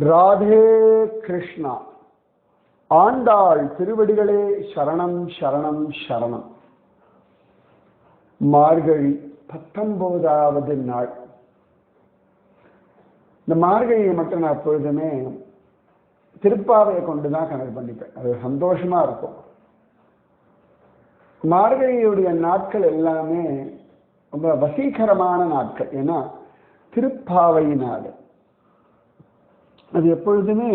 ராதே கிருஷ்ணா. ஆண்டாள் திருவடிகளே சரணம் சரணம் சரணம். மார்கழி பத்தொன்பதாவது நாள். இந்த மார்கழியை மட்டும் நான் எப்பொழுதுமே திருப்பாவையை கொண்டு தான் கணக்கு பண்ணிப்பேன். அது சந்தோஷமா இருக்கும். மார்கழியுடைய நாட்கள் எல்லாமே ரொம்ப வசீகரமான நாட்கள். ஏன்னா திருப்பாவையினாலே அது எப்பொழுதுமே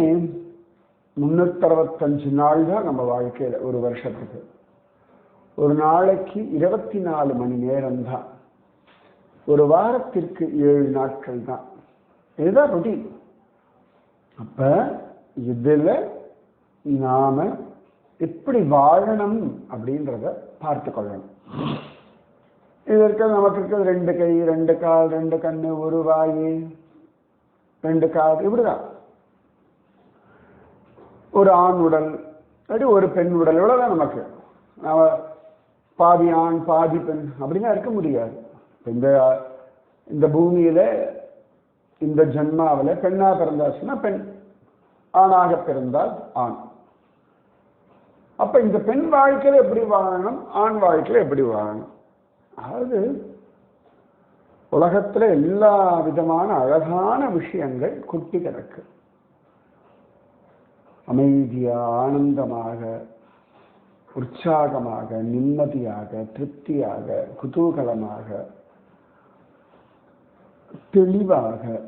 முன்னூற்றறுபத்தஞ்சு நாள் தான் நம்ம வாழ்க்கையில் ஒரு வருஷத்துக்கு. ஒரு நாளைக்கு இருபத்தி நாலு மணி நேரம் தான் ஒரு வாரத்திற்கு ஏழு நாட்கள் தான் இதுதான் ரொட்டீன் அப்ப இதுல நாம எப்படி வாழணும் அப்படின்றத பார்த்து கொள்ளணும். இதற்கு நமக்கு இருக்கிறது ரெண்டு கை ரெண்டு கால் ரெண்டு கண்ணு ஒரு வாய் ரெண்டு கால் இப்படிதான். ஒரு ஆண் உடல் அப்படி ஒரு பெண் உடல் இவ்வளவுதான் நமக்கு. நம்ம பாதி ஆண் பாதி பெண் அப்படிலாம் இருக்க முடியாது. இந்த இந்த பூமியில இந்த ஜென்மாவில் பெண்ணாக பிறந்தாச்சுன்னா பெண் ஆணாக பிறந்தால் ஆண். அப்ப இந்த பெண் வாழ்க்கையில் எப்படி வாழணும்? ஆண் வாழ்க்கையில் எப்படி வாழணும்? அதாவது உலகத்தில் எல்லா விதமான அழகான விஷயங்கள் குட்டி கிடக்கு. அமைதியாக ஆனந்தமாக உற்சாகமாக நிம்மதியாக திருப்தியாக குதூகலமாக தெளிவாக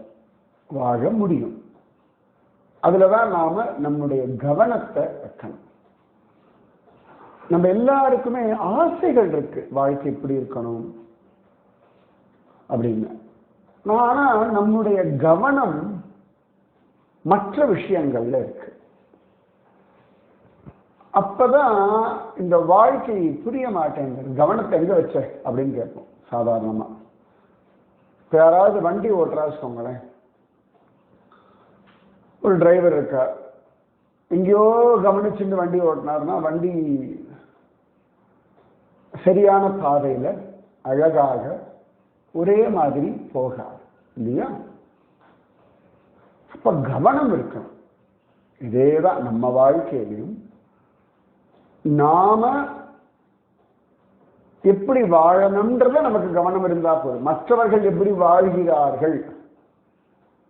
வாழ முடியும். அதுலதான் நாம நம்முடைய கவனத்தை வைக்கணும். நம்ம எல்லாருக்குமே ஆசைகள் இருக்கு. வாழ்க்கை இப்படி இருக்கணும்? அப்படின்னு. ஆனா நம்முடைய கவனம் மற்ற விஷயங்கள்ல இருக்கு. அப்பதான் இந்த வாழ்க்கை புரிய மாட்டேங்குது. கவனத்தை எங்க வச்ச? அப்படின்னு கேட்போம் சாதாரணமா. இப்ப யாராவது வண்டி ஓட்டுறா வச்சுக்கோங்களேன். ஒரு டிரைவர் இருக்கார். எங்கேயோ கவனிச்சுட்டு வண்டி ஓட்டினார்னா வண்டி சரியான பாதையில அழகாக ஒரே மாதிரி போகாது இல்லையா? அப்ப கவனம் இருக்கணும். இதேதான் நம்ம வாழ்க்கையிலையும் நாம எப்படி வாழணும்ன்றத நமக்கு கவனம் இருந்தா போதும். மற்றவர்கள் எப்படி வாழ்கிறார்கள்?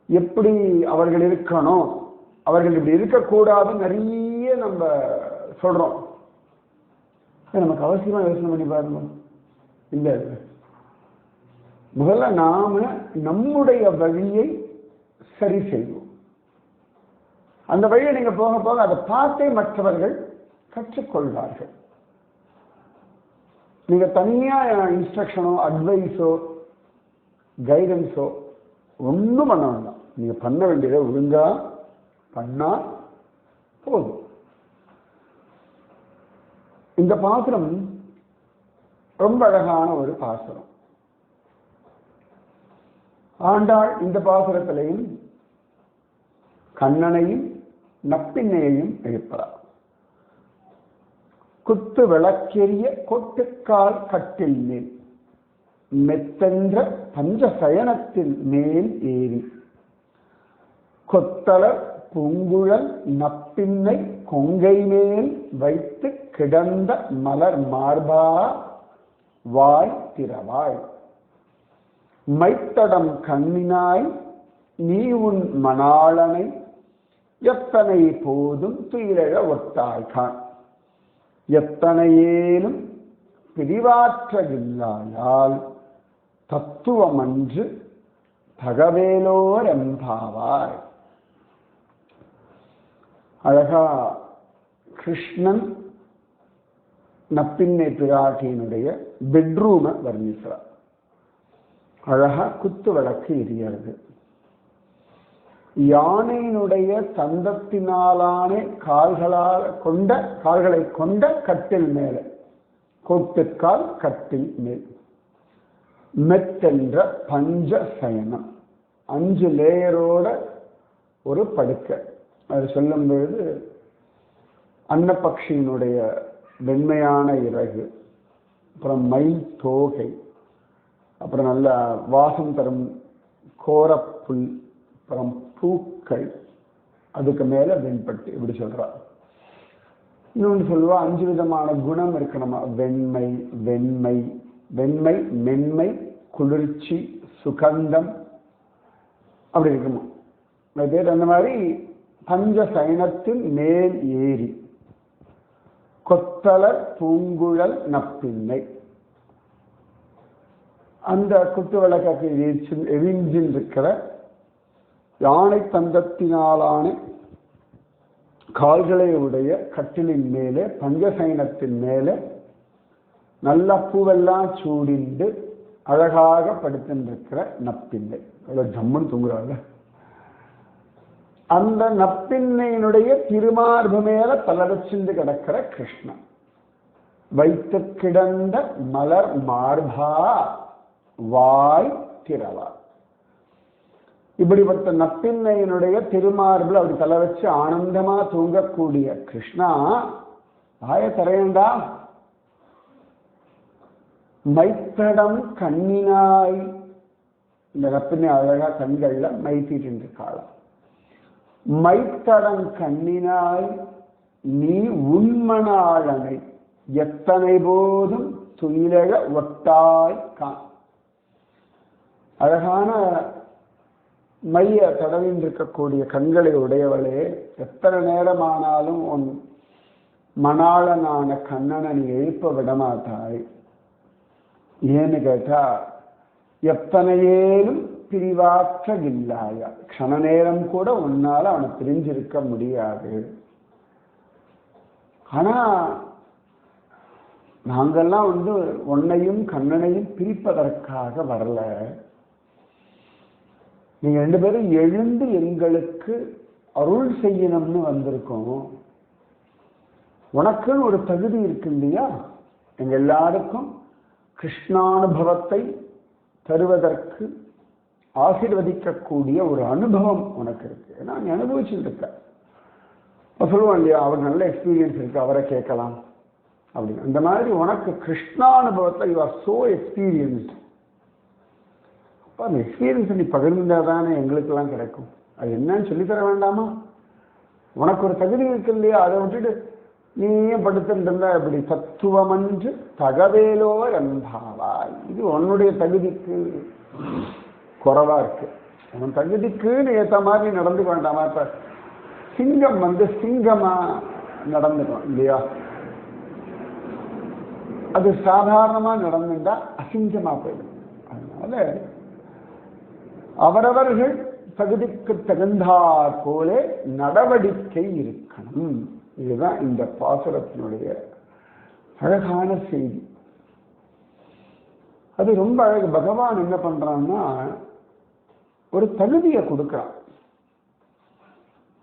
எப்படி அவர்கள் இருக்கணும்? அவர்கள் இப்படி இருக்கக்கூடாது நிறைய நம்ம சொல்றோம். நமக்கு அவசியமா யோசனை பண்ணி பாருங்க. இல்ல. முதல்ல நாம நம்முடைய வழியை சரி செய்வோம். அந்த வழியை நீங்க போக போக அதை பார்த்தே மற்றவர்கள் கற்றுக்கொள்வார்கள். நீங்க தனியா இன்ஸ்ட்ரக்ஷனோ அட்வைஸோ கைடன்ஸோ ஒன்றும் பண்ண வேண்டாம். நீங்க பண்ண வேண்டியதை ஒழுங்கா பண்ணா போதும். இந்த பாத்திரம் ரொம்ப அழகான ஒரு பாசுரம் ஆண்டாள் இந்த பாசுரத்திலையும் கண்ணனையும் நப்பின்னையையும் எழுப்பலாம் குத்து விளக்கெரிய கொட்டுக்கால் கட்டில் மேல் மெத்தென்ற பஞ்சசயனத்தின் மேல் ஏறி கொத்தளர் பூங்குழல் நப்பின்னை கொங்கை மேல் வைத்து கிடந்த மலர் மார்பா வாய் திறவாய். மைத்தடம் கண்ணினாய் நீ உன் மணாளனை எத்தனை போதும் துயிலழ ஒத்தாய்கான் எத்தனையேனும் பிரிவாற்றவில்லாயால் தத்துவமன்று தகவேலோர் எம்பாவாய் அழகா கிருஷ்ணன் நப்பின்னை பிராட்டியினுடைய பெட்ரூமை வர்ணிக்கிறார் அழகா குத்து விளக்கு எரியறது யானையினுடைய தந்தத்தினாலானே கால்களால் கொண்ட கால்களை கொண்ட கட்டில் மேல கோட்டுக்கால் கட்டில் மேல். மெத்தென்ற பஞ்ச சயனம். அஞ்சு லேயரோட ஒரு படுக்கை. அது சொல்லும் பொழுது அன்னப்பக்ஷியினுடைய வெண்மையான இறகு அப்புறம் மயில் தோகை அப்புறம் நல்ல வாசம் தரும் கோரப்புல் அப்புறம் பூக்கள். அதுக்கு மேல வெண்பட்டு இப்படி சொல்றா. இன்னொன்று சொல்லுவா அஞ்சு விதமான குணம் இருக்கணுமா வெண்மை வெண்மை வெண்மை மென்மை குளிர்ச்சி சுகந்தம். அப்படி இருக்குமா? அது பேர் அந்த மாதிரி பஞ்ச சைனத்தின் மேல் ஏறி கொத்தலர் பூங்குழல் நப்பின்னை அந்த குத்து விளக்கு எரிஞ்சில் இருக்கிற யானை தந்தத்தினாலான கால்களை உடைய கட்டிலின் மேலே பஞ்சசைனத்தின் மேலே நல்ல பூவெல்லாம் சூடிண்டு அழகாக படுத்திருக்கிற நப்பின்னை அவ்வளோ ஜம்முன்னு தூங்குறாங்க அந்த நப்பின்னையினுடைய திருமார்பு மேல தலவச்சிந்து கிடக்கிற கிருஷ்ணன். வைத்து கிடந்த மலர் மார்பா வாய் திரவா இப்படிப்பட்ட நப்பின்னையினுடைய திருமார்பில் அவர் தலை வச்சு ஆனந்தமா தூங்கக்கூடிய கிருஷ்ணா வாய தரையண்டா மைத்தடம் கண்ணினாய். இந்த நப்பினை அழகா கண்கள்ல மைத்திட்டு காலம். மைத்தடம் கண்ணினாய் நீ உண்மனாளனை எத்தனை போதும் துயிலழ ஒட்டாய் கான் அழகான மைய தடவின் இருக்கக்கூடிய கண்களை உடையவளே எத்தனை நேரமானாலும் உன் மணாளனான கண்ணனை நீ எழுப்ப விடமாட்டாய். ஏன்னு கேட்டா எத்தனையேனும் பிரிவாற்றவில்லாயா க்ஷண நேரம் கூட உன்னால அவனை பிரிஞ்சிருக்க முடியாது. ஆனா நாங்கெல்லாம் வந்து உன்னையும் கண்ணனையும் பிரிப்பதற்காக வரல. நீங்க ரெண்டு பேரும் எழுந்து எங்களுக்கு அருள் செய்யணும்னு வந்திருக்கோம். உனக்குன்னு ஒரு தகுதி இருக்கு இல்லையா? எங்க எல்லாருக்கும் கிருஷ்ணானுபவத்தை தருவதற்கு ஆசிர்வதிக்கக்கூடிய ஒரு அனுபவம் உனக்கு இருக்கு. ஏன்னா நீ அனுபவிச்சுட்டு இருக்க. இப்போ இல்லையா அவர் நல்ல எக்ஸ்பீரியன்ஸ் இருக்கு அவரை கேட்கலாம். அப்படின்னு அந்த மாதிரி உனக்கு கிருஷ்ணானுபவத்தை யூ ஆர் சோ எக்ஸ்பீரியன்ஸ்ட் அப்பா அந்த எக்ஸ்பீரியன்ஸை நீ பகிர்ந்தா தானே எங்களுக்கெல்லாம் கிடைக்கும். அது என்னன்னு சொல்லித்தர வேண்டாமா? உனக்கு ஒரு தகுதி இருக்கு இல்லையா? அதை விட்டுட்டு நீயே படுத்துட்டு இருந்தா இப்படி தத்துவமன்று தகவேலோ ரந்தாவாய் இது உன்னுடைய தகுதிக்கு குறவா இருக்கு. உன் தகுதிக்குன்னு ஏற்ற மாதிரி நடந்துக்க வேண்டாமா இப்ப சிங்கம் வந்து சிங்கமா நடந்துக்கும் இல்லையா? அது சாதாரணமா நடந்துட்டா அசிங்கமா போயிடும். அதனால அவரவர்கள் தகுதிக்கு தகுந்தாற் போலே நடவடிக்கை இருக்கணும். இதுதான் இந்த பாசுரத்தினுடைய அழகான செய்தி. அது ரொம்ப அழகு. பகவான் என்ன பண்றான்னா ஒரு தகுதியை கொடுக்கிறான்.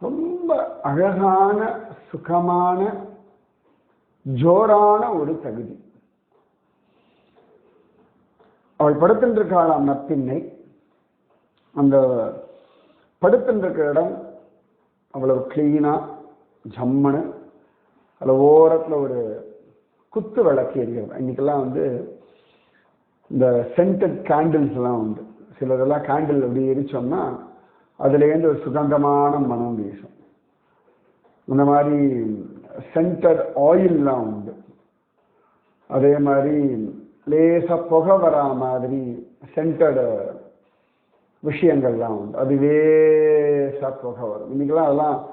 ரொம்ப அழகான சுகமான ஜோரான ஒரு தகுதி. அவள் படுத்துருக்காளாம் நப்பின்னை. அந்த படுத்துருக்க இடம் அவ்வளவு கிளீனா ஜம்மனு அதில் ஓரத்தில் ஒரு குத்து விளக்கு எரிகிறது. இன்னைக்கெல்லாம் வந்து இந்த சென்டட் கேண்டில்ஸ் எல்லாம் உண்டு. சிலதெல்லாம் கேண்டில் அப்படி எரிச்சோம்னா அதுலேருந்து ஒரு சுகந்தமான மனம் வீசும். இந்த மாதிரி சென்டட் ஆயில்லாம் உண்டு. அதே மாதிரி லேசாக புகை வரா மாதிரி சென்டட் விஷயங்கள்லாம் உண்டு. அதுவே லேசா வரும். இன்னைக்கெல்லாம் அதெல்லாம்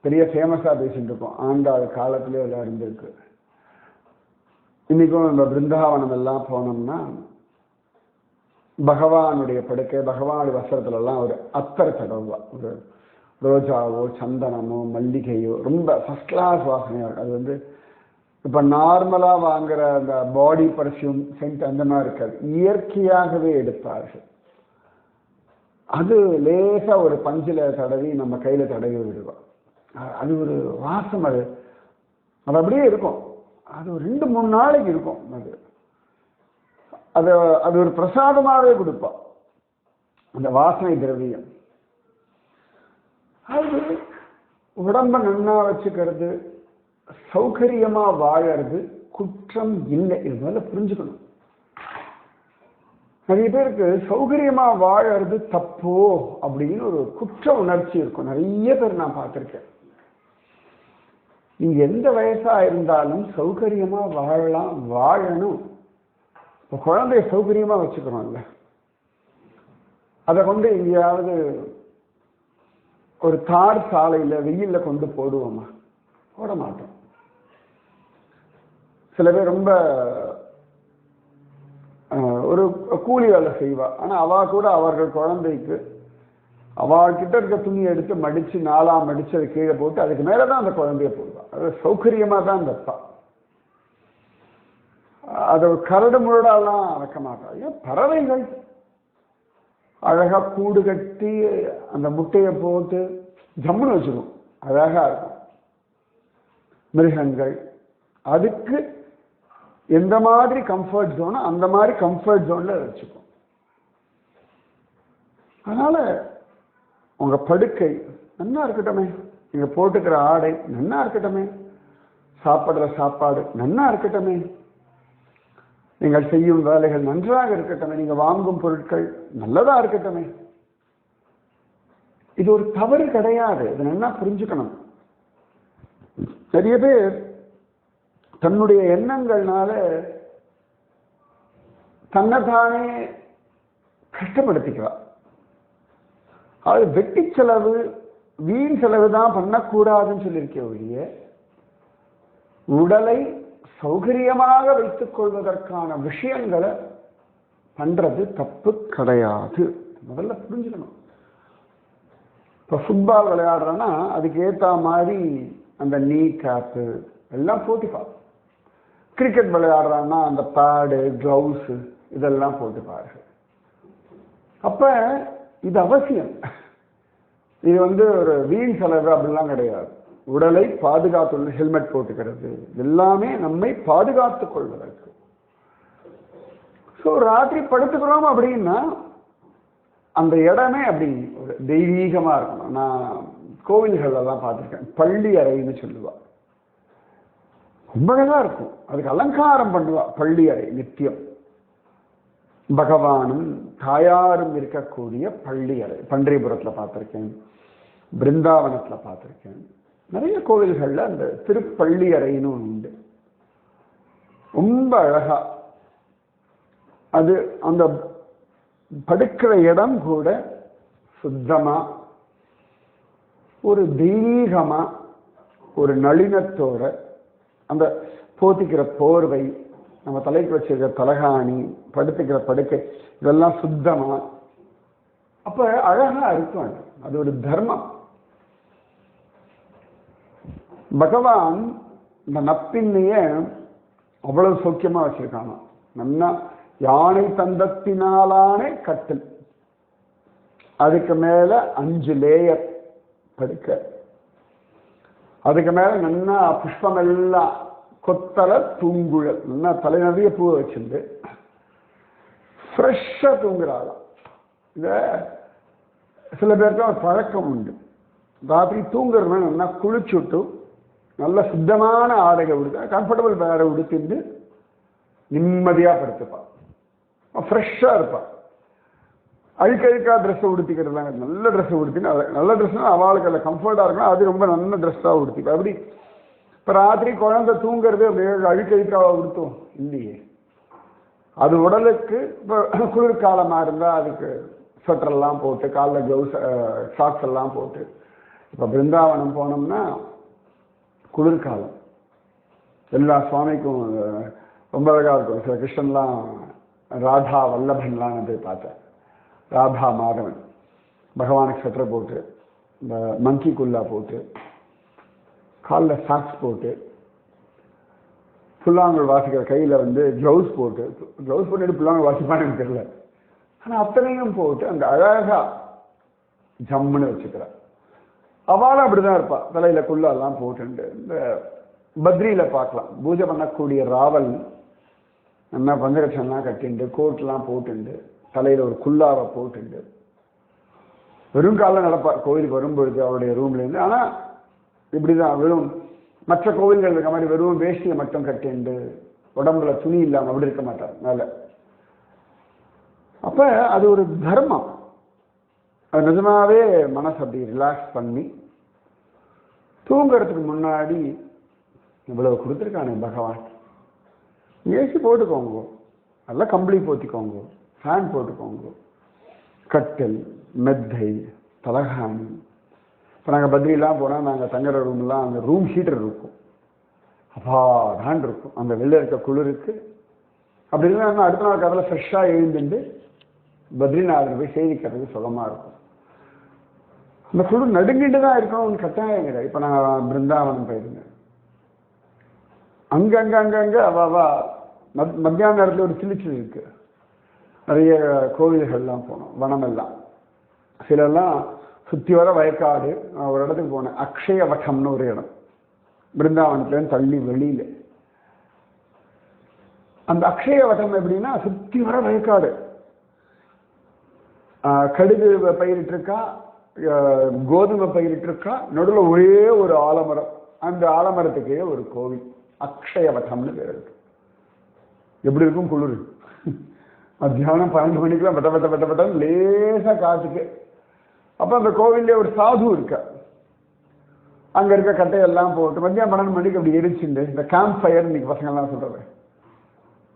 பெரிய ஃபேமஸாக பேசிட்டு இருக்கோம். ஆண்டாள் காலத்திலே எல்லாம் இருந்திருக்கு. இன்னைக்கும் நம்ம பிருந்தாவனம் எல்லாம் போனோம்னா பகவானுடைய படுக்கை பகவானுடைய வஸ்திரத்துல ஒரு அத்தர் தடவை. ஒரு ரோஜாவோ சந்தனமோ மல்லிகையோ ரொம்ப ஃபர்ஸ்ட் கிளாஸ் வாசனையாக இருக்கும். அது வந்து இப்போ நார்மலாக வாங்குற அந்த பாடி பர்ஃப்யூம் சென்ட் அந்த மாதிரி இருக்காது. இயற்கையாகவே எடுப்பார்கள் அது லேசாக ஒரு பஞ்சில் தடவி நம்ம கையில் தடவி விடுவோம் அது ஒரு வாசம் அது. அது அப்படியே இருக்கும். அது ஒரு ரெண்டு மூணு நாளைக்கு இருக்கும் அது. அது அது ஒரு பிரசாதமாகவே கொடுப்பா. அந்த வாசனை திரவியம். அது உடம்ப நன்னா வச்சுக்கிறது சௌகரியமாக வாழறது குற்றம் இல்லை. இது முதல்ல புரிஞ்சுக்கணும். நிறைய பேருக்கு சௌகரியமாக வாழறது தப்போ அப்படின்னு ஒரு குற்ற உணர்ச்சி இருக்கும். நிறைய பேர் நான் பார்த்துருக்கேன். நீ எந்த வயசா இருந்தாலும் சௌகரியமா வாழலாம் வாழணும். இப்போ குழந்தைய சௌகரியமா வச்சுக்கிறோம்ல அதை கொண்டு எங்கேயாவது ஒரு தார் சாலையில் வெயிலில் கொண்டு போடுவோமா? போட மாட்டோம். சில பேர் ரொம்ப ஒரு கூலி வேலை செய்வா. ஆனால் அவள் கூட அவர்கள் குழந்தைக்கு அவள்கிட்ட இருக்க துணியை எடுத்து மடித்து நாளாக மடித்து அதை கீழே போட்டு அதுக்கு மேலே தான் அந்த குழந்தைய போடுவாள் அது சௌகரியமாக தான் வைப்பா அதை கரடு முரடாலாம் வைக்க மாட்டா. ஏன் பறவைகள். அழகாக கூடு கட்டி அந்த முட்டையை போட்டு ஜம்முன்னு வச்சிரும். அழகாக இருக்கும். மிருகங்கள். அதுக்கு எந்த மாதிரி கம்ஃபர்ட் ஜோனோ அந்த மாதிரி கம்ஃபர்ட் ஜோன்ல வச்சுக்கும் அதனால உங்க படுக்கை நல்லா இருக்கட்டுமே. நீங்க போட்டுக்கிற ஆடை நல்லா இருக்கட்டுமே. சாப்பிடுற சாப்பாடு நல்லா இருக்கட்டுமே. நீங்கள் செய்யும் வேலைகள் நன்றாக இருக்கட்டுமே. நீங்க வாங்கும் பொருட்கள் நல்லதா இருக்கட்டுமே. இது ஒரு தவறு கிடையாது. இது நல்லா புரிஞ்சுக்கணும். நிறைய பேர் தன்னுடைய எண்ணங்கள்னால தன்னைத்தானே கஷ்டப்படுத்திக்கிறா அது வெட்டி செலவு வீண் செலவு தான் பண்ணக்கூடாதுன்னு சொல்லியிருக்க ஒழிய உடலை சௌகரியமாக வைத்துக் கொள்வதற்கான விஷயங்களை பண்றது தப்பு கிடையாது. முதல்ல புரிஞ்சுக்கணும். இப்போ ஃபுட்பால் விளையாடுறோன்னா அதுக்கு ஏற்ற மாதிரி அந்த நீ கேப்பு எல்லாம் போட்டுப்பா. கிரிக்கெட் விளையாடுறான்னா அந்த பேடு க்ளவுஸு இதெல்லாம் போட்டுப்பார்கள் அப்போ இது அவசியம். இது வந்து ஒரு வீண் செலவு அப்படிலாம் கிடையாது. உடலை பாதுகாத்து ஹெல்மெட் போட்டுக்கிறது. எல்லாமே நம்மை பாதுகாத்து கொள்வதற்கு. ஸோ ராத்திரி படுத்துக்கிறோம் அப்படின்னா அந்த இடமே அப்படி ஒரு தெய்வீகமாக இருக்கணும். நான் கோவில்களெல்லாம் பார்த்துருக்கேன். பள்ளி அறைன்னு சொல்லுவா. ரொம்ப இருக்கும். அதுக்கு அலங்காரம் பண்ணுவா பள்ளி அறை நித்தியம். பகவானும் தாயாரும் இருக்கக்கூடிய பள்ளி அறை பன்றிபுரத்துல பார்த்திருக்கேன் பிருந்தாவனத்துல பார்த்திருக்கேன். நிறைய கோவில்கள்ல அந்த திருப்பள்ளி அறைன்னு ஒன்று உண்டு. ரொம்ப அழகா. அது அந்த படுக்கிற இடம் கூட சுத்தமா ஒரு தெய்வீகமா ஒரு நளினத்தோட அந்த போத்திக்கிற போர்வை நம்ம தலைக்கு வச்சிருக்கிற தலகாணி படுத்துக்கிற படுக்கை இதெல்லாம் சுத்தமா அப்ப அழகா இருக்கும். அது ஒரு தர்மம். பகவான் இந்த நப்பின்னைய அவ்வளவு சௌக்கியமா வச்சிருக்காங்க. நன்னா யானை தந்தத்தினாலான கட்டில். அதுக்கு மேல அஞ்சு லேயர் படுக்க. அதுக்கு மேலே நல்லா புஷ்பம் எல்லாம் கொத்தல தூங்குழல். நல்லா தலை நிறைய பூவை வச்சுருந்து ஃப்ரெஷ்ஷாக தூங்குறாளாம். இதை சில பேருக்கு ஒரு பழக்கம் உண்டு. ராத்திரி தூங்குறவன் நல்லா குளிச்சுட்டு நல்ல சுத்தமான ஆடைகள் உடுத்த கம்ஃபர்டபுள் வேற உடுத்திட்டு நிம்மதியாக படுத்துப்பான் ஃப்ரெஷ்ஷாக இருப்பான் இருப்பா அழுக்கழுக்கா ட்ரெஸ்ஸை உடுத்திக்கிறதுலாம் நல்ல ட்ரெஸ்ஸை உடுத்தினா நல்ல ட்ரெஸ்னால் அவளுக்கு அதில் கம்ஃபர்ட்டாக இருக்கணும் அது ரொம்ப நல்ல ட்ரெஸ்ஸாக உடுத்திப்பா. அப்படி இப்போ ராத்திரி குழந்தை தூங்குறது அப்படியே அழுக்கழுக்காக உடுத்தும். இல்லையே. அது உடலுக்கு இப்போ குளிர்காலமாக இருந்தால் அதுக்கு ஸ்வெட்டர்லாம் போட்டு காலில் க்ளவுஸ் ஷாக்ஸ் எல்லாம் போட்டு. இப்போ பிருந்தாவனம் போனோம்னா குளிர்காலம். எல்லா சுவாமிக்கும் ரொம்ப அழகாக இருக்கும். சில கிருஷ்ணன்லாம் ராதா வல்லபன்லாம் நான் போய் பார்த்தேன். ராதா மாதவன் பகவானுக்கு ஸ்வெட்டர் போட்டு இந்த மங்கி குல்லா போட்டு காலில் சாக்ஸ் போட்டு புல்லாங்குழல் வாசிக்கிற கையில் வந்து க்ளவுஸ் போட்டு க்ளவுஸ் போட்டுட்டு புல்லாங்குழல் வாசிப்பான்னு எனக்கு தெரியல. ஆனால் அத்தனையும் போட்டு அந்த அழகா ஜம்முன்னு வச்சுக்கிறார் அவளும் அப்படிதான் இருப்பாள் தலையில் குள்ளெல்லாம் போட்டுண்டு. இந்த பத்ரியில பார்க்கலாம். பூஜை பண்ணக்கூடிய ராவல் நல்லா பஞ்சரட்சம்லாம் கட்டிண்டு கோட்லாம் போட்டுண்டு. தலையில் ஒரு குல்லாவை போட்டுண்டு வெறும் காலில் நடப்பார் கோவிலுக்கு வரும்பொழுது அவருடைய ரூம்லேருந்து ஆனால் இப்படி தான் வெறும் மற்ற கோவில்கள் இருக்க மாதிரி வெறும் வேஷ்டியை மட்டும் கட்டிண்டு உடம்புல துணி இல்லாமல் அப்படி இருக்க மாட்டார் மேலே. அப்போ அது ஒரு தர்மம். அது நிஜமாவே மனசு அப்படி ரிலாக்ஸ் பண்ணி தூங்குறதுக்கு முன்னாடி இவ்வளவு கொடுத்துருக்கானே பகவான். ஏசி போட்டுக்கோங்க. நல்லா கம்பளி போத்திக்கோங்க. ஃபேன் போட்டுக்கோங்க. கட்டில் மெத்தை தலகாணி. இப்போ நாங்கள் பத்ரிலாம் போனால் நாங்கள் தங்குற ரூம்லாம் அந்த ரூம் ஹீட்டர் இருக்கும். அப்பாடான் இருக்கும். அந்த வெளில இருக்க குளிருக்கு. அப்படி இல்லைன்னா அடுத்த நாள் காலையில் ஃப்ரெஷ்ஷாக எழுந்துட்டு பத்ரிநாதன் போய் செய்திக்கிறதுக்கு சுகமாக இருக்கும் அந்த குழு நடுங்கிட்டு தான் இருக்கணும்னு கட்டாயம் கிடையாது. இப்போ நான் பிருந்தாவனம் போயிருந்தேன். அங்கங்கே அங்கங்கே அவ மத் மத்தியான நேரத்தில் ஒரு சிலிச்சு இருக்குது நிறைய கோவில்கள்லாம் போனோம் வனமெல்லாம். சிலெல்லாம் சுற்றி வர வயக்காடு ஒரு இடத்துக்கு போனேன். அக்ஷய வட்டம்னு ஒரு இடம். பிருந்தாவனத்துலேருந்து தள்ளி வெளியில். அந்த அக்ஷய வட்டம் எப்படின்னா சுற்றி வர வயக்காடு. கடுகு பயிரிட்டு இருக்கா கோதுமை பயிரிட்டிருக்கா நடுவில் ஒரே ஒரு ஆலமரம். அந்த ஆலமரத்துக்கே ஒரு கோவில். அக்ஷய வட்டம்னு பேர் இருக்கு. எப்படி இருக்கும் குளிர்? மத்தியானம் பன்னெண்டு மணிக்கெல்லாம் பட்ட பட்ட பட்ட பட்டம் லேசா காத்துக்கு. அப்ப அந்த கோவில்ல ஒரு சாது இருக்கா. அங்க இருக்க கட்டையெல்லாம் போட்டு மத்தியானம் பன்னெண்டு மணிக்கு அப்படி எரிச்சுண்டு இந்த கேம்ப் ஃபயர் இன்னைக்கு பசங்கள்லாம் சொல்றது.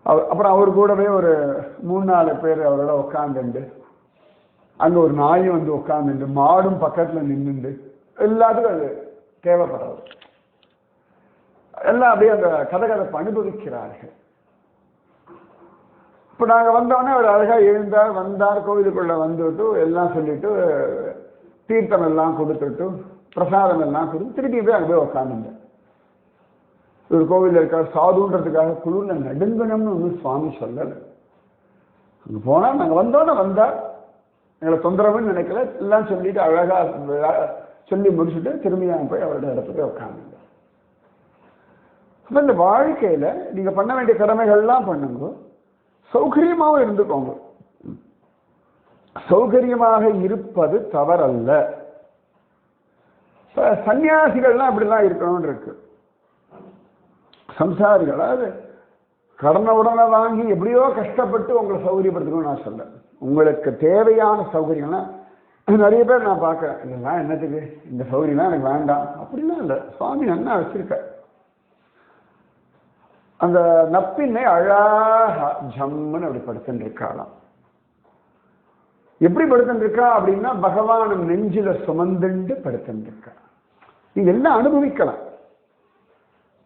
அவ- அப்புறம் அவர் கூடவே ஒரு மூணு நாலு பேர் அவரோட உட்காந்துண்டு அங்க ஒரு நாயும் வந்து உட்காந்துண்டு மாடும் பக்கத்துல நின்றுண்டு எல்லாத்துக்கும் அது தேவைப்படுறது எல்லாம் அப்படியே அந்த கதை கதை அனுபவிக்கிறார்கள். இப்போ நாங்கள் வந்தோடனே அவர் அழகாக எழுந்தார் வந்தார் கோவிலுக்குள்ள வந்துட்டு எல்லாம் சொல்லிட்டு தீர்த்தம் எல்லாம் கொடுத்துட்டு பிரசாதம் எல்லாம் கொடுத்து திருப்பி போய் அங்கே போய் உக்காந்துட்டேன் ஒரு கோவிலில் இருக்கார் சாதுன்றதுக்காக குழுல நடுங்கணும்னு ஒன்றும் சுவாமி சொல்லலை. அங்கே போனால் நாங்கள் வந்தோன்னே வந்தார். எங்களை தொந்தரவுன்னு நினைக்கல எல்லாம் சொல்லிட்டு அழகாக சொல்லி முடிச்சுட்டு திரும்பி நான் போய் அவரோட இடத்துல போய் உட்காந்துட்டேன் அப்போ இந்த வாழ்க்கையில் நீங்கள் பண்ண வேண்டிய கடமைகள்லாம் பண்ணுங்க. சௌகரியமாகவும் இருந்துக்கோங்க. சௌகரியமாக இருப்பது தவறல்ல. இப்ப சன்னியாசிகள்லாம் இப்படிலாம் இருக்கணும்னு இருக்கு. சம்சாரிகள் அது கடனை உடனே வாங்கி எப்படியோ கஷ்டப்பட்டு உங்களை சௌகரியப்படுத்தணும்னு நான் சொல்றேன் உங்களுக்கு தேவையான சௌகரியம்னா நிறைய பேர் நான் பார்க்குறேன் இதெல்லாம் என்னத்துக்கு? இந்த சௌகரியம்லாம் எனக்கு வேண்டாம். அப்படிலாம் இல்லை. சுவாமி நல்லா வச்சுருக்கேன் அந்த நப்பின்மை அழகா ஜம்முன்னு அப்படி படுத்துட்டு இருக்காளாம் எப்படி படுத்துட்டு இருக்கா அப்படின்னா பகவான் நெஞ்சில சுமந்துண்டு படுத்துட்டு இருக்கா நீங்க எல்லாம் அனுபவிக்கலாம்.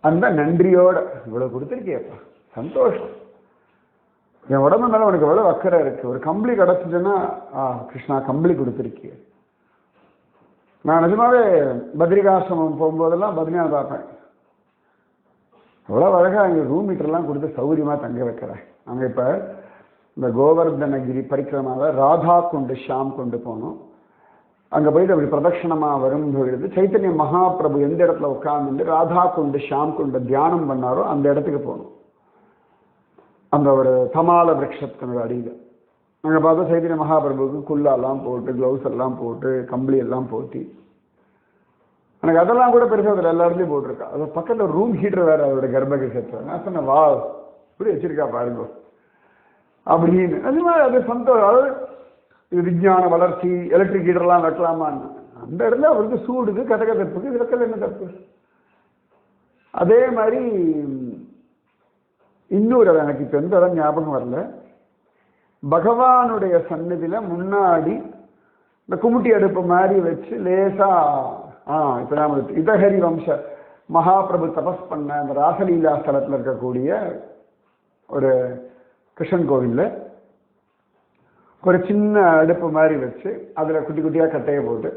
அந்த நன்றியோட இவ்வளவு கொடுத்துருக்கியப்பா சந்தோஷம். என் உடம்பு மேல உனக்கு எவ்வளவு அக்கறை இருக்கு. ஒரு கம்பளி கிடச்சிச்சுன்னா ஆ கிருஷ்ணா கம்பளி கொடுத்துருக்கிய. நான் நிஜமாவே பத்ரிகாசிரமம் போகும்போதெல்லாம் பத்ரிநாத் பார்ப்பேன். அவ்வளோ அழகாக அங்கே ரூம் மீட்டர்லாம் கொடுத்து சௌகரியமாக தங்க வைக்கிறேன் அங்கே இப்போ இந்த கோவர்தனகிரி பரிக்கிரமாவில் ராதா கொண்டு ஷாம் கொண்டு போனோம் அங்கே போயிட்டு அப்படி பிரதட்சணமாக வரும் பொழுது சைத்தன்ய மகாபிரபு எந்த இடத்துல உட்கார்ந்துட்டு ராதா கொண்டு ஷாம் கொண்டு தியானம் பண்ணாரோ அந்த இடத்துக்கு போகணும். அந்த ஒரு தமால விரக்ஷத்தினோட அடியில். அங்கே பார்த்தா சைத்தன்ய மகாபிரபுவுக்கு குல்லாலாம் போட்டு க்ளவுஸ் எல்லாம் போட்டு கம்பளி எல்லாம் போட்டி எனக்கு அதெல்லாம் கூட பெருசாக அதில் எல்லா இடத்துலையும் போட்டிருக்கா. அது பக்கத்தில் ரூம் ஹீட்டர் வேறு அதோட கர்ப்பகிரகத்தில் நான் சொன்னேன் வா இப்படி வச்சிருக்கா பாருங்க. அப்படின்னு. அது மாதிரி அது சந்தோஷம் அதாவது இது விஞ்ஞான வளர்ச்சி எலக்ட்ரிக் ஹீட்டர்லாம் வைக்கலாமான்னு. அந்த இடத்துல அவருக்கு சூடுது கதகதப்புக்கு இது வைக்கல என்ன தப்பு? அதே மாதிரி இன்னொரு இடம் எனக்கு இப்போ எந்த இடம் ஞாபகம் வரல. பகவானுடைய சன்னதியில் முன்னாடி இந்த குமுட்டி அடுப்பு மாதிரி வச்சு லேசாக ஆ இப்போ நாம் இதஹரி வம்ச மகாபிரபு தபஸ் பண்ண அந்த ராசலீலா ஸ்தலத்தில் இருக்கக்கூடிய ஒரு கிருஷ்ணன் கோவிலில் ஒரு சின்ன அடுப்பு மாதிரி வச்சு அதில் குட்டி குட்டியாக கட்டையை போட்டு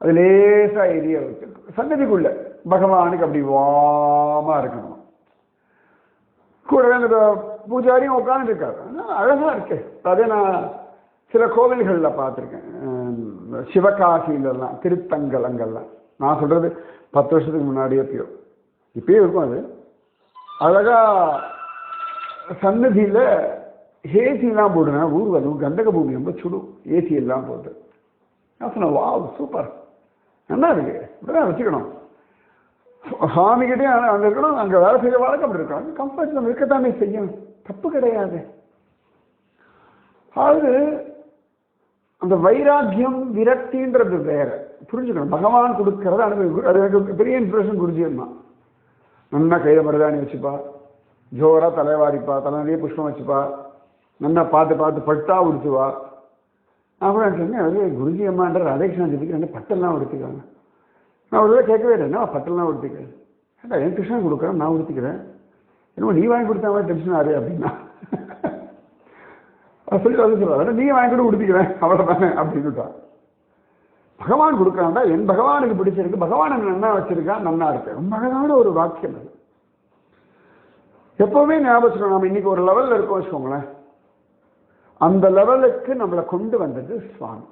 அது லேசாக எரிய வச்சு சன்னதிக்குள்ள பகவானுக்கு அப்படி வாமா இருக்கணும். கூடவே அந்த பூஜாரியும் உட்காந்துருக்காரு அழகாக இருக்கு. அதே நான் சில கோவில்களில் பார்த்துருக்கேன். சிவகாசியிலலாம் திருத்தங்கல் அங்கெல்லாம் நான் சொல்றது பத்து வருஷத்துக்கு முன்னாடியே எப்பயோ இப்பயும் இருக்கும் அது. அழகா சன்னதியில் ஏசிலாம் போடுவேன் ஊர்வலம் கந்தக பூமி ரொம்ப சுடும் ஏசி எல்லாம் போட்டு. நான் சொன்னேன் வா சூப்பர். நல்லா இருக்கு. இப்படிதான் வச்சுக்கணும். சுவாமிகிட்டே அங்கே இருக்கணும். அங்கே வேலை செய்ய வழக்கம் அப்படி இருக்கணும் கம்ஃபர்ட் நம்ம இருக்கத்தானே செய்யணும் தப்பு கிடையாது. அது அந்த வைராக்கியம் விரக்தின்றது வேற. புரிஞ்சுக்கணும். பகவான் கொடுக்கறத அனுபவி அது எனக்கு பெரிய இன்ஸ்பிரேஷன் குருஜி அம்மா. நல்லா கையில் மருதாணி வச்சுப்பா. ஜோரா தலைவாரிப்பா தலை நிறைய புஷ்பம் வச்சுப்பா. நல்லா பார்த்து பார்த்து பட்டா உடுத்துவா. அப்புறம் சொன்னேன் அது குருஜி அம்மான்ற ராதேகிருஷ்ணன் ரெண்டு பட்டெல்லாம் உடுத்துக்காங்க நான் ஒரு தடவை கேட்கவே இல்லை. என்ன பட்டெல்லாம் உடுத்துக்கிறேன் ஏண்டா என் கிருஷ்ணன் கொடுக்குறேன் நான் உடுத்திக்கிறேன். என்னமோ நீ வாங்கி கொடுத்தா மாதிரி டென்ஷன் ஆறு அப்படின்னா. சொல்லி சொல்லிட்டு வந்து சொல்றாரு நீ வாங்கி கூட உடுத்திக்கிறேன் அவ்வளோதானே அப்படின்னுட்டான் பகவான் கொடுக்குறான்டா என் பகவானுக்கு பிடிச்சிருக்கு. பகவான் என்ன நல்லா வச்சிருக்கான் நன்னா இருக்கு ரொம்ப அழகான ஒரு வாக்கியம் அது. எப்பவுமே ஞாபகம் நம்ம இன்னைக்கு ஒரு லெவலில் இருக்கோம் வச்சுக்கோங்களேன். அந்த லெவலுக்கு நம்மளை கொண்டு வந்தது சுவாமி.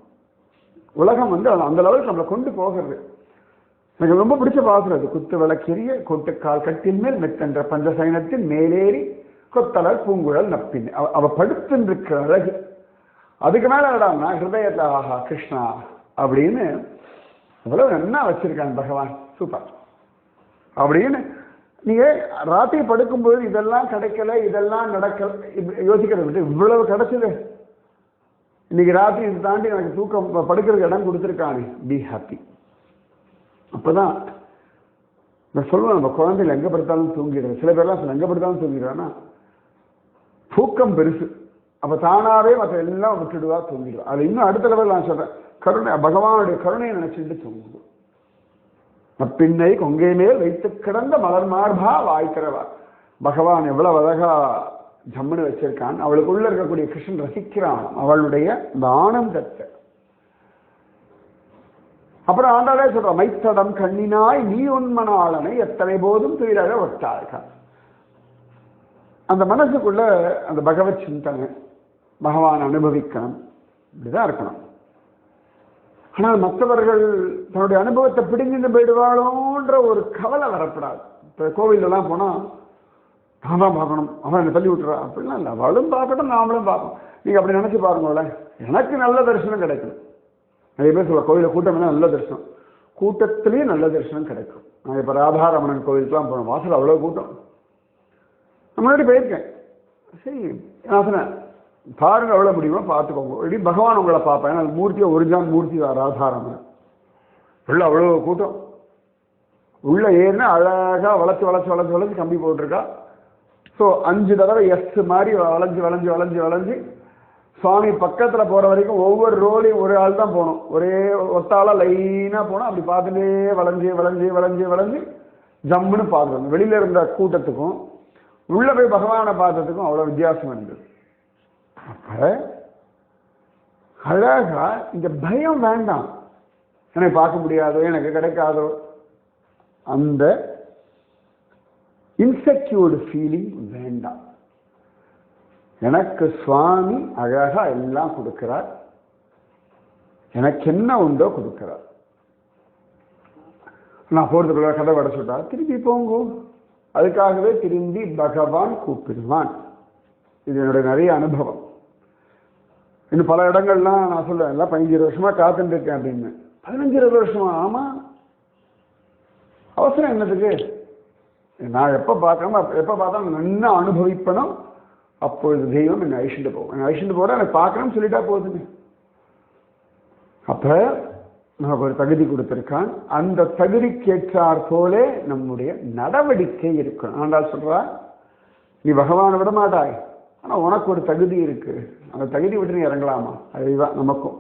உலகம் வந்து அந்த லெவலுக்கு நம்மளை கொண்டு போகிறது. எனக்கு ரொம்ப பிடிச்ச பார்க்குறது அது. குத்து விளக்கெரிய கொட்டுக்கால் கட்டின் மேல் மெத்தென்ற பஞ்சசைனத்தின் மேலேறி கொத்தலர் பூங்குழல் நப்பின். அவ அவ படுத்துருக்கிற அழகு. அதுக்கு மேல என்னடான்னா ஹிருதயத்தில் ஆஹா கிருஷ்ணா அப்படின்னு அவ்வளோ நன்னா வச்சிருக்காங்க பகவான். சூப்பர். அப்படின்னு நீங்க ராத்திரி படுக்கும்போது இதெல்லாம் கிடைக்கல இதெல்லாம் நடக்கல இப்படி யோசிக்கிறத விட்டு இவ்வளவு கிடைச்சது. இன்னைக்கு ராத்திரி இதை தாண்டி எனக்கு தூக்கம் படுக்கிறதுக்கு இடம் கொடுத்துருக்கானே. பி ஹாப்பி அப்போதான் நான் சொல்லுவேன் நம்ம குழந்தைகள் எங்கே படுத்தாலும் தூங்கிடுறேன் சில பேர்லாம் எங்கே படுத்தாலும் தூங்கிடுவானா தூக்கம் பெருசு. அப்ப தானாவே மற்ற எல்லாம் விட்டுடுவா தூங்கிடுவா. அது இன்னும் அடுத்த லெவல் நான் சொல்றேன். கருணை பகவானுடைய கருணையை நினச்சிட்டு தூங்குவோம் பின்னை கொங்கை மேல் வைத்து கிடந்த மலர் மார்பா வாய்க்கிறவா. பகவான் எவ்வளவு அழகா ஜம்முன்னு வச்சிருக்கான். அவளுக்குள்ள இருக்கக்கூடிய கிருஷ்ணன் ரசிக்கிறான் அவளுடைய இந்த ஆனந்தத்தை. அப்புறம் ஆண்டாளே சொல்ற மைத்தடம் கண்ணினாய் நீ உண்மனாளனை எத்தனை போதும் துயிலாக ஒட்டார்கள் அந்த மனசுக்குள்ள அந்த பகவத் சிந்தனை பகவான் அனுபவிக்கணும். இப்படிதான் இருக்கணும். ஆனால் மற்றவர்கள் தன்னுடைய அனுபவத்தை பிடிங்கிட்டு போயிடுவாளோன்ற ஒரு கவலை வரப்படாது. இப்போ கோவிலெல்லாம் போனால் நான் தான் பார்க்கணும் அவன் என்னை தள்ளி விட்டுறா. அப்படிலாம் இல்லை. அவளும் பார்க்கட்டும் நாமளும் பார்க்கணும். நீங்கள் அப்படி நினச்சி பாருங்களேன். எனக்கு நல்ல தரிசனம் கிடைக்கும். நிறைய பேர் சொல்ல கோயிலில் கூட்டம் நல்ல தரிசனம். கூட்டத்திலேயே நல்ல தரிசனம் கிடைக்கும். நான் இப்போ ராதாரமணன் கோவிலுக்குலாம் போனோம் வாசல் அவ்வளோ கூட்டம். முன்னாடி போயிருக்கேன் சரி நான் சொன்னேன் பாருங்க எவ்வளோ முடியுமோ பார்த்துக்கோங்க. இப்படி பகவான் உங்களை பார்ப்பேன் ஏன்னா மூர்த்தியை ஒரிஜினல் மூர்த்தி ஆதாரம் உள்ள அவ்வளோ கூட்டம். உள்ளே ஏறினா அழகாக வளைச்சு வளைச்சு வளைச்சு வளைச்சு கம்பி போட்டிருக்கா. ஸோ அஞ்சு தடவை எஸ் மாதிரி வளைஞ்சு வளைஞ்சு வளைஞ்சு வளைஞ்சு சுவாமி பக்கத்தில் போகிற வரைக்கும் ஒவ்வொரு ரோலையும் ஒரு ஆள் தான் போகணும். ஒரே ஒத்தாளாக லைனாக போனோம் அப்படி பார்த்துட்டே வளைஞ்சு வளைஞ்சு வளைஞ்சு வளைஞ்சு ஜம்முன்னு பார்க்குறோம் வெளியில் இருந்த கூட்டத்துக்கும் உள்ளே போய் பகவானை பார்த்ததுக்கும் அவ்வளோ வித்தியாசம் இருந்தது அப்போ அழகா இந்த பயம் வேண்டாம். எனக்கு பார்க்க முடியாதோ எனக்கு கிடைக்காதோ அந்த இன்செக்யூர்டு ஃபீலிங் வேண்டாம். எனக்கு சுவாமி அழகா எல்லாம் கொடுக்கிறார். எனக்கு என்ன உண்டோ கொடுக்கிறார். நான் போகிறதுக்குள்ள கதை வட திருப்பி போங்கோ. அதுக்காகவே திரும்பி பகவான் கூப்பிடுவான். இது என்னுடைய நிறைய அனுபவம். இன்னும் பல இடங்கள்லாம் நான் சொல்லுவேன் எல்லாம் பதினஞ்சு இருபது வருஷமா காத்துட்டு இருக்கேன் அப்படின்னு. பதினஞ்சு இருபது வருஷமா? ஆமா. அவசரம் என்னதுக்கு நான் எப்ப பார்க்கணும் எப்ப பார்த்தா நல்லா அனுபவிப்பனும் அப்பொழுது தெய்வம் என்னை அழிச்சுட்டு போகும். என்னை அழிச்சுட்டு போட எனக்கு பார்க்கணும்னு சொல்லிட்டா போதுங்க அப்ப நமக்கு ஒரு தகுதி கொடுத்திருக்கான். அந்த தகுதிக்கேற்றார் போலே நம்முடைய நடவடிக்கை இருக்கணும் ஆண்டாள் சொல்றா நீ பகவானை விட மாட்டாய் ஆனால் உனக்கு ஒரு தகுதி இருக்கு. அந்த தகுதி விட்டு நீ இறங்கலாமா? அதுதான் நமக்கும்.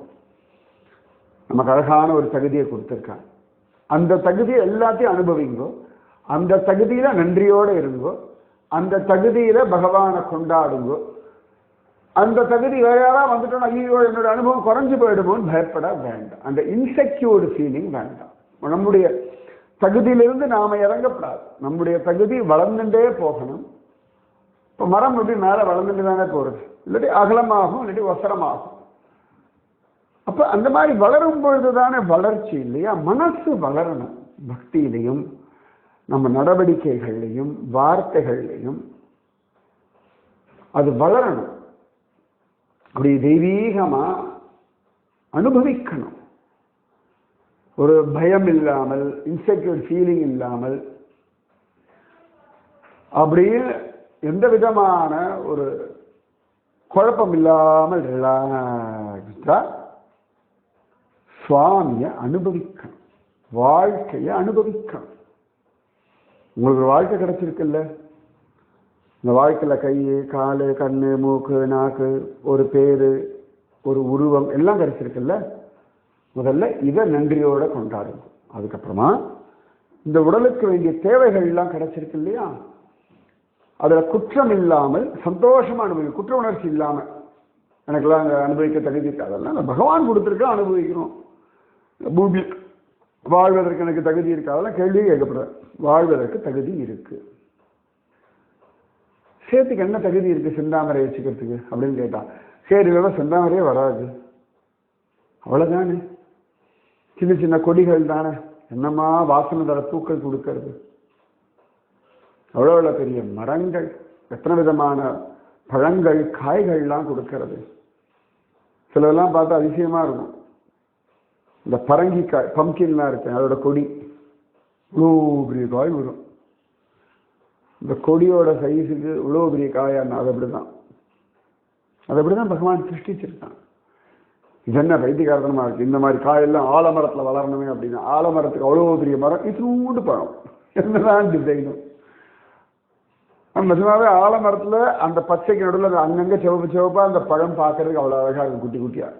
நமக்கு அழகான ஒரு தகுதியை கொடுத்துருக்கான். அந்த தகுதியை எல்லாத்தையும் அனுபவிங்கோ அந்த தகுதியில நன்றியோடு இருங்கோ அந்த தகுதியில பகவானை கொண்டாடுங்கோ அந்த தகுதி வேற யாராவது வந்துட்டோம் ஐயோ என்னோட அனுபவம் குறைஞ்சு போயிடுமோன்னு பயப்பட வேண்டாம். அந்த இன்செக்யூர்டு ஃபீலிங் வேண்டாம். நம்முடைய தகுதியிலிருந்து நாம இறங்கப்படாது. நம்முடைய தகுதி வளர்ந்துட்டே போகணும். இப்போ மரம் எப்படி மேலே வளர்ந்துட்டு தானே போகிறது இல்லாட்டி அகலமாகும் இல்லாட்டி ஒசரமாகும். அப்போ அந்த மாதிரி வளரும் பொழுது தானே வளர்ச்சி இல்லையா? மனசு வளரணும் பக்தியிலையும் நம்ம நடவடிக்கைகள்லையும் வார்த்தைகள்லையும். அது வளரணும். அப்படி தெய்வீகமா அனுபவிக்கணும். ஒரு பயம் இல்லாமல் இன்செக்யூர் ஃபீலிங் இல்லாமல் அப்படியே எந்த விதமான ஒரு குழப்பம் இல்லாமல் சுவாமியை அனுபவிக்கணும். வாழ்க்கையை அனுபவிக்கணும். உங்களுக்கு வாழ்க்கை கிடைச்சிருக்குல்ல? இந்த வாழ்க்கையில் கை காலு கண் மூக்கு நாக்கு ஒரு பேரு ஒரு உருவம் எல்லாம் கிடைச்சிருக்குல்ல முதல்ல இதை நன்றியோட கொண்டாடுங்க. அதுக்கப்புறமா இந்த உடலுக்கு வேண்டிய தேவைகள் எல்லாம் கிடைச்சிருக்கு இல்லையா? அதில் குற்றம் இல்லாமல் சந்தோஷமாக அனுபவிக்கும் குற்ற உணர்ச்சி இல்லாமல் எனக்கெல்லாம் அங்கே அனுபவிக்க தகுதி அதெல்லாம் பகவான் கொடுத்துருக்க அனுபவிக்கிறோம். பூமி வாழ்வதற்கு எனக்கு தகுதி இருக்கு. அதெல்லாம் கேள்வியே கேட்கப்படுறேன் வாழ்வதற்கு தகுதி இருக்குது சேத்துக்கு என்ன தகுதி இருக்கு செந்தாமரை வச்சுக்கிறதுக்கு? அப்படின்னு கேட்டான். சரி இல்லைன்னா செந்தாமரையே வராது. அவ்வளோதானே சின்ன சின்ன கொடிகள் தானே? என்னம்மா வாசனை தர பூக்கள் கொடுக்கறது? அவ்வளோ அவ்வளோ பெரிய மரங்கள் எத்தனை விதமான பழங்கள் காய்கள்லாம் கொடுக்கறது? சிலதெல்லாம் பார்த்தா அதிசயமாக இருக்கும். இந்த பரங்கிக்காய் பம்கின்லாம் இருக்கேன் அதோட கொடி. இவ்வளோ பெரிய காய் வரும். இந்த கொடியோட சைஸுக்கு இவ்வளோ பெரிய காயான்னு அது அப்படிதான். அது அப்படிதான் பகவான் சிருஷ்டிச்சிருக்கான். இது என்ன பைத்தியகாரத்தனமா இருக்குது இந்த மாதிரி காயெல்லாம் ஆலமரத்தில் வளரணுமே அப்படின்னா ஆலமரத்துக்கு அவ்வளோ பெரிய மரம் இத்தூண்டு பழம். என்னதான் டிசைனும் நிஜமாவே ஆலமரத்தில் அந்த பச்சைக்கு நடுவில் அங்கங்கே சிவப்பு சிவப்பாக அந்த பழம் பார்க்கறதுக்கு அவ்வளோ அழகாக இருக்கும் குட்டி குட்டியாக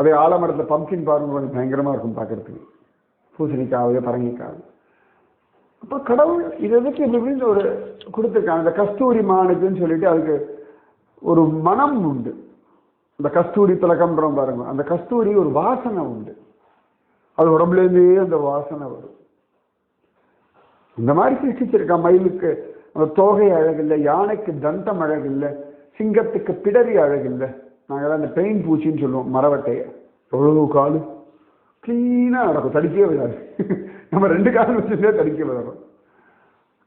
அதே ஆலமரத்தில் பம்கின் பாருங்க கொஞ்சம் பயங்கரமாக இருக்கும் பார்க்கறதுக்கு. பூசணிக்காவையோ பரங்கிக்காவையோ. அப்போ கடவுள் இது எதுக்கு இப்படி இப்படின்னு ஒரு கொடுத்துருக்காங்க. இந்த கஸ்தூரி மானுக்குன்னு சொல்லிட்டு அதுக்கு ஒரு மனம் உண்டு. இந்த கஸ்தூரி திலக்கம்ன்றோம் பாருங்க. அந்த கஸ்தூரி ஒரு வாசனை உண்டு. அது உடம்புலேருந்தே அந்த வாசனை வரும். இந்த மாதிரி சிருஷ்டிச்சிருக்கான் மயிலுக்கு அந்த தோகை அழகில்லை யானைக்கு தந்தம் அழகில்லை சிங்கத்துக்கு பிடரி அழகில்லை. நாங்கள் அந்த பெயின் பூச்சின்னு சொல்லுவோம் மரவட்டையை. எவ்வளோ காலு? க்ளீனாக நடக்கும். தடிக்கவே விடாது நம்ம ரெண்டு காலம் வச்சுட்டே தடிக்க விடணும்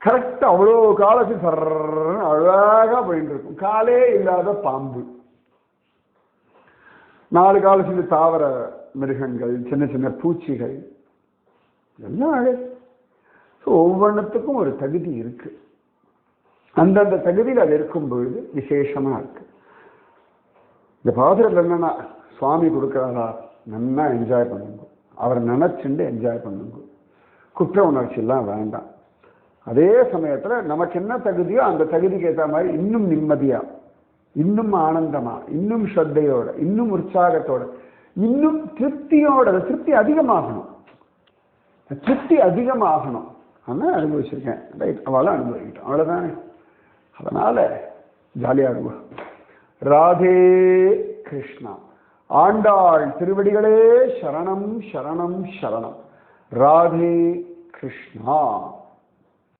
கரெக்டாக அவ்வளோ காலத்துக்கு சர்றன்னு அழகாக போயிட்டு இருக்கும். காலே இல்லாத பாம்பு. நாலு கால சின்ன தாவர மிருகங்கள் சின்ன சின்ன பூச்சிகள் எல்லாம் அழகு. ஸோ ஒவ்வொன்றுத்துக்கும் ஒரு தகுதி இருக்கு. அந்தந்த தகுதியில் அது இருக்கும் பொழுது விசேஷமா இருக்கு. இந்த பாத்திரத்தில் என்னன்னா சுவாமி கொடுக்குறாரா நல்லா என்ஜாய் பண்ணுங்க. அவரை நினைச்சுண்டு என்ஜாய் பண்ணுங்க. குற்ற உணர்ச்சியெல்லாம் வேண்டாம். அதே சமயத்தில் நமக்கு என்ன தகுதியோ அந்த தகுதிக்கு ஏற்ற மாதிரி இன்னும் நிம்மதியா இன்னும் ஆனந்தமா இன்னும் ஸ்ரத்தையோட இன்னும் உற்சாகத்தோட இன்னும் திருப்தியோட திருப்தி அதிகமாகணும். திருப்தி அதிகமாகணும். ஆனால் அனுபவிச்சிருக்கேன். ரைட் அவளை அனுபவிக்கிட்டோம். அவ்வளோதானே அதனால் ஜாலியாக இருக்கும். ராதே கிருஷ்ணா. ஆண்டாள் திருவடிகளே சரணம் சரணம் சரணம். ராதே கிருஷ்ணா